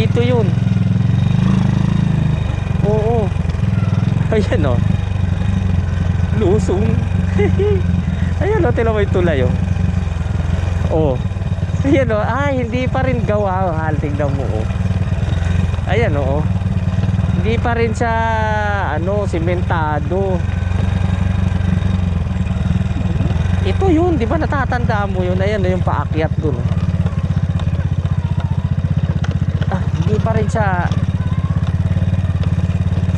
Dito yun. Oo. Ayan o. Lusong. Ayan o, tinan mo yung tulay o. Oh. Ayan o, ay hindi pa rin gawa. Hal, tingnan mo o. Ayan o. Hindi pa rin siya, ano, simentado. Ito yun, di ba natatandaan mo yun? Ayan o, yung paakyat dun. oh. Ah, hindi pa rin siya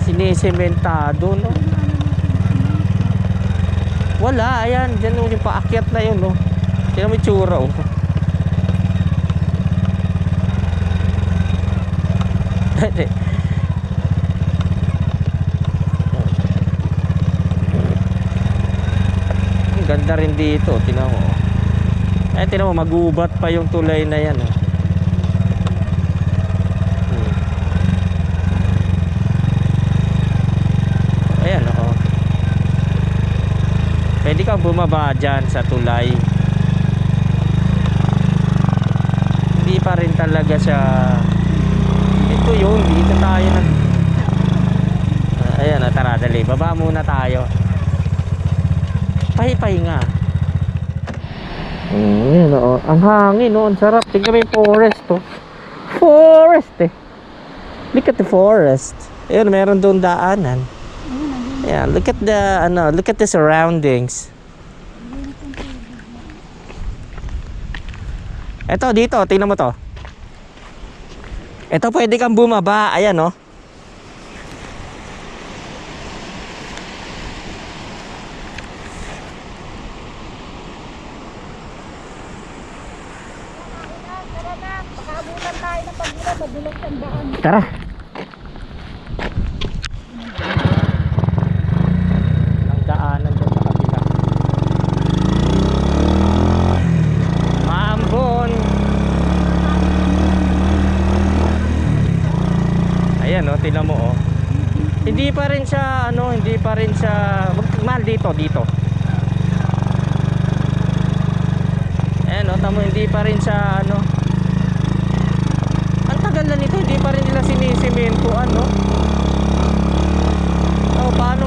sinisementado, no? Wala, ayan, dyan oh, yung paakyat na yun, no? Mo yung tsura, oh. Ang ganda rin dito, tingnan mo. Eh, tingnan mo, magubat pa yung tulay na yan, oh. Hmm. Ayan, ako. Pwede kang bumaba dyan sa tulay. Hindi pa rin talaga siya... Ito yun, dito tayo nag... Ah, Ayan, ah, tara, dali. Baba muna tayo. Pahipahinga. Mm, yun, oo. Ang hangin, oh. Ang sarap. Tingnan mo yung forest, oh. Forest, eh. Look at the forest. Ayun, meron doon daanan. Yeah, look at the ano, look at the surroundings. Ito dito, tingnan mo to. Ito pwede kang bumaba, ayan oh. Tara na, pakabutan tayo ng pagulan, madulas ang daan. Tara. Ang daanan dyan sa kabila. Maambon. Ayan oh, tingnan mo oh. Hindi pa rin siya ano, hindi pa rin siya mahal dito, dito. Ayan oh, tamo hindi pa rin siya ano, ang tagal na nito, hindi pa rin nila sinisemento ano. Oh, paano?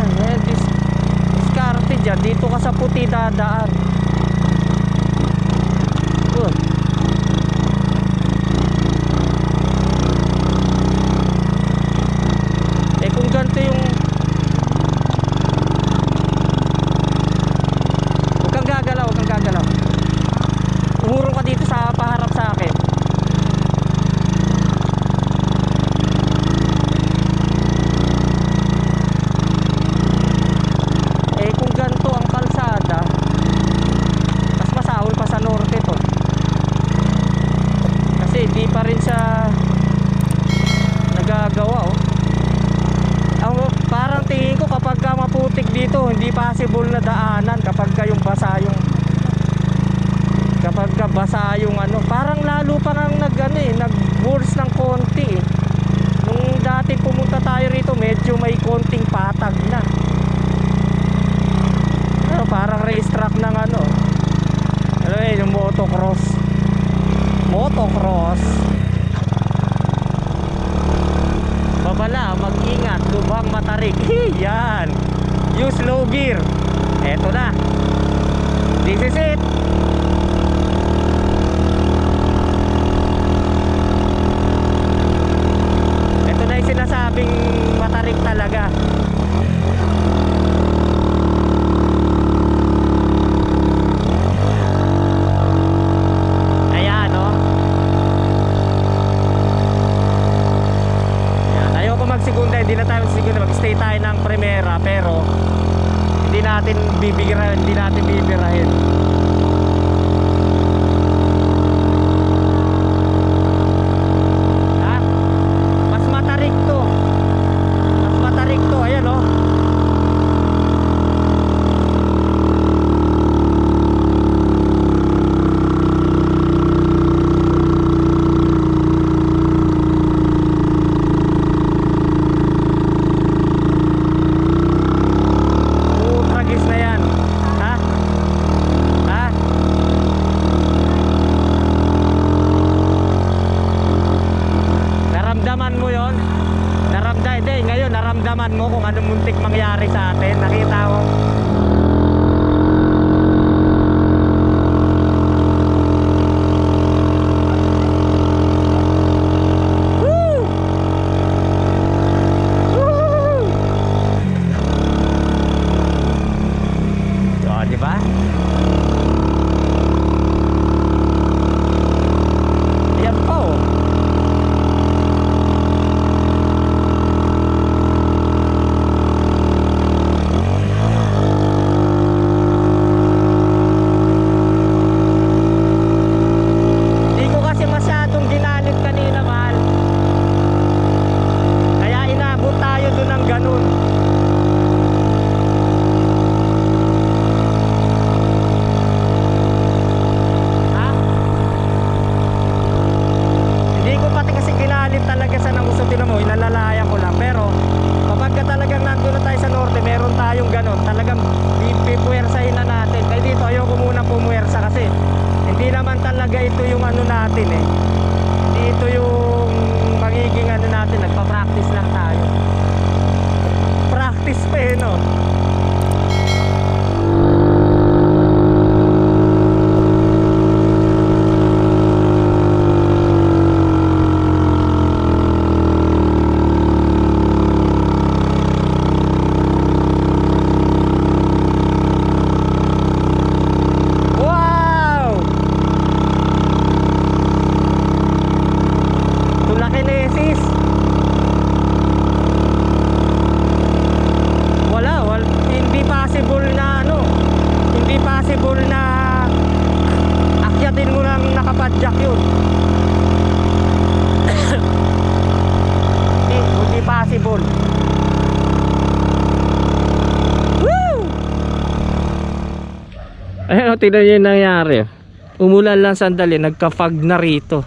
Yan, yan, dis diskarte dyan. Dito ka sa puti dadaan. Good. Eh kung ganito yung Huwag kang gagalaw, huwag kang gagalaw. Umurong ka dito sa paharap sa akin. Eh kung ganito ang kalsada, mas masahol pa sa norte to. Kasi di pa rin siya nagagawa oh. Ang parang tingin ko kapag ka maputik dito, hindi possible na daanan kapag ka yung basa yung kapag ka basa yung ano, parang lalo parang nag ano eh, nag worse ng konti eh. Nung dati pumunta tayo rito, medyo may konting patag na. Ano, parang racetrack ng ano. Ano eh, yung motocross. Motocross. Babala, mag-ingat, lubhang matarik. Yan. Use low gear. Eto na. This is it. Ito na yung sinasabing matarik talaga. Ayan, no? Yan. Ayoko magsigunda, hindi tayo magsigunda. Mag-stay tayo ng primera, pero hindi natin bibigirahin, hindi natin bibirahin. Ha? Mas matarik to. Mas matarik to, ayan oh. Hindi, hindi. Ngayon, naramdaman mo kung anong muntik mangyari sa atin. Nakita mo. Woo! Woo! O, di ba? Yan pa, oh. Hindi ko kasi masyadong ginanit kanina, mahal. Kaya inabot tayo dun ng ganun. Ha? Hindi ko pati kasi ginalit talaga sa nanguso tinan mo, inalalayan ko lang. Pero kapag ka talagang nandun na tayo sa norte, meron tayong ganun. Talagang pipuwersahin na natin. Kaya dito ayoko muna pumuwersa kasi hindi naman talaga ito yung ano natin eh. Hindi ito yung magiging ano natin, nagpa-practice lang tayo. Practice pa eh no. Wow! Tulakinesis. Wala, wal, hindi possible na ano, hindi possible na akyatin mo lang nakapadyak yun. hindi, hindi possible. Woo! Ayun, oh, tignan nyo yung nangyari. Umulan lang sandali, nagka-fog na rito.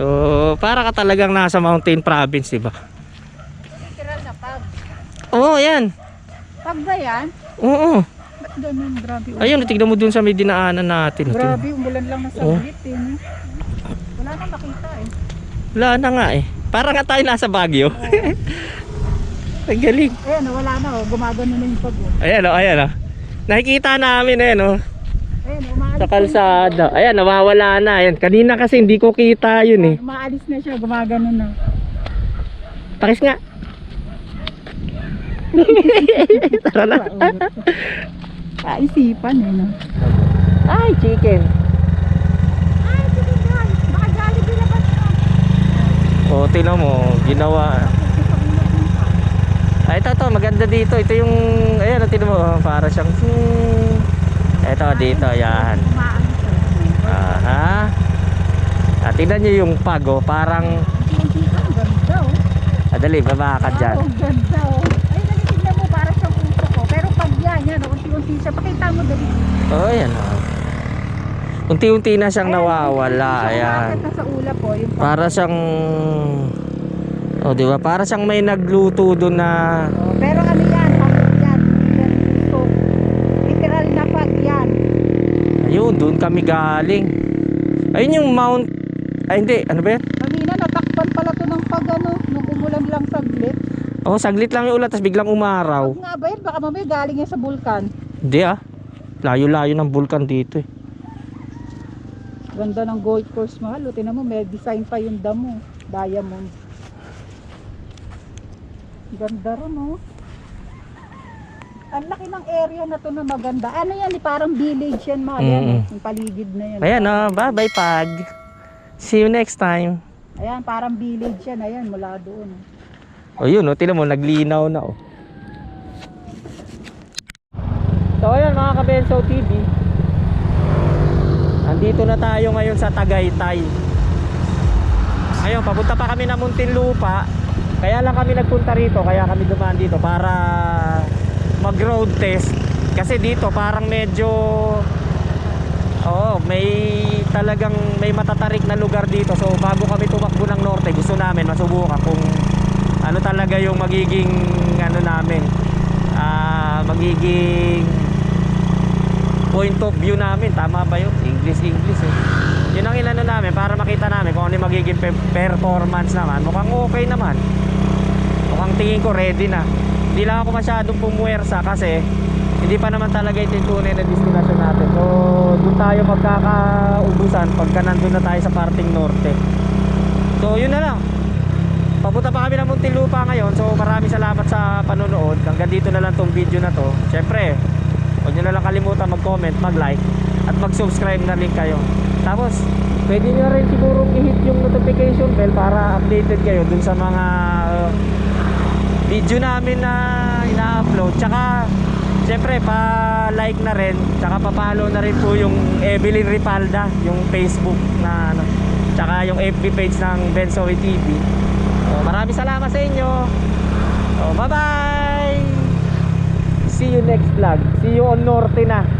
So, para ka talagang nasa mountain province, di ba? Literal na pag. Oo, yan. Pag ba yan? Oo. Ba't ganun? Grabe. oh. Ayun, tignan mo dun sa may dinaanan natin. Grabe, umulan lang na Oh. saglit eh. no? Wala na makita eh. Wala na nga eh. Para nga tayo nasa Baguio. Ang galing. Ayan, oh, wala na oh. Gumagano na yung pag oh. Ayan o, ayan o. Nakikita namin ayan o. Ayan, umaalis Sa na kalsada. Ayan, nawawala na. Ayan. Kanina kasi hindi ko kita yun eh. Umaalis na siya, gumagano na. Pakis nga. Tara na. Kaisipan eh no. Ay, chicken. Ay, sige yan. Baka Jollibee labas na. O, tinan mo. Ginawa. Ay, ito, ito. Maganda dito. Ito yung, ayan, tinan mo. oh, Para siyang, hmm. Ito, dito. Yan. Siya. Aha. At tignan nyo yung pag, oh. Parang, oh. adali, baba ka dyan. Ang ganda oh. Ay, dali tignan mo, para siyang puso ko. Pero pag yan, yan, oh, unti-unti siya. Pakita mo dali. Oh, yan, oh. Unti-unti na siyang nawawala. Ayan. Ayan. na sa ulap po. Yung pag- Para siyang, oh, di ba? Para siyang may nagluto doon na, Oh, pero ano yan, pag yan. yan, So, literal na pag yan. ayun, doon kami galing. Ayun yung Mount, ay hindi, ano ba yan? Kanina, natakpan pala to ng pag ano, nung umulan lang saglit. Oh, saglit lang yung ulan, tapos biglang umaraw. Nga ba yan, baka mamaya galing yan sa bulkan. Hindi ah. Layo-layo ng bulkan dito eh. Ganda ng gold course mahal. O, tinan mo, may design pa yung damo. Diamond. Ganda rin, oh. Ang laki ng area na to na maganda. Ano yan, eh, parang village yan, mahal. Mm-mm. eh. Yung paligid na yan. Ayan oh, bye-bye pag. See you next time. Ayan, parang village yan. Ayan, mula doon. O yun, oh, tinan mo, naglinaw na oh. So ayan mga Kabenso TV. Andito na tayo ngayon sa Tagaytay. Ngayon, papunta pa kami ng Muntinlupa. Kaya lang kami nagpunta rito, kaya kami dumaan dito para mag-road test. Kasi dito parang medyo Oo, may talagang may matatarik na lugar dito. So bago kami tumakbo ng norte, gusto namin masubukan kung ano talaga yung magiging ano namin. Ah, magiging point of view namin. Tama ba yun? English, English eh. Yun ang inano namin para makita namin kung ano yung magiging pe- performance naman. Mukhang okay naman. tingin ko ready na. Hindi lang ako masyadong pumuwersa kasi hindi pa naman talaga ito yung tunay na destination natin. So, doon tayo magkakaubusan pagka nandun na tayo sa parting norte. So, yun na lang. Papunta pa kami ng Muntinlupa ngayon. So, maraming salamat sa panonood. Hanggang dito na lang tong video na to. Siyempre, huwag nyo na lang kalimutan mag-comment, mag-like, at mag-subscribe na rin kayo. Tapos, pwede nyo rin siguro i-hit yung notification bell para updated kayo dun sa mga uh, video namin na ina-upload. Tsaka, siyempre, pa-like na rin. Tsaka pa-follow na rin po yung Evelyn Ripalda, yung Facebook na ano. Tsaka yung FB page ng Bensoy TV. Oh, maraming salamat sa inyo. Oh, bye-bye! See you next vlog. See you on Norte na.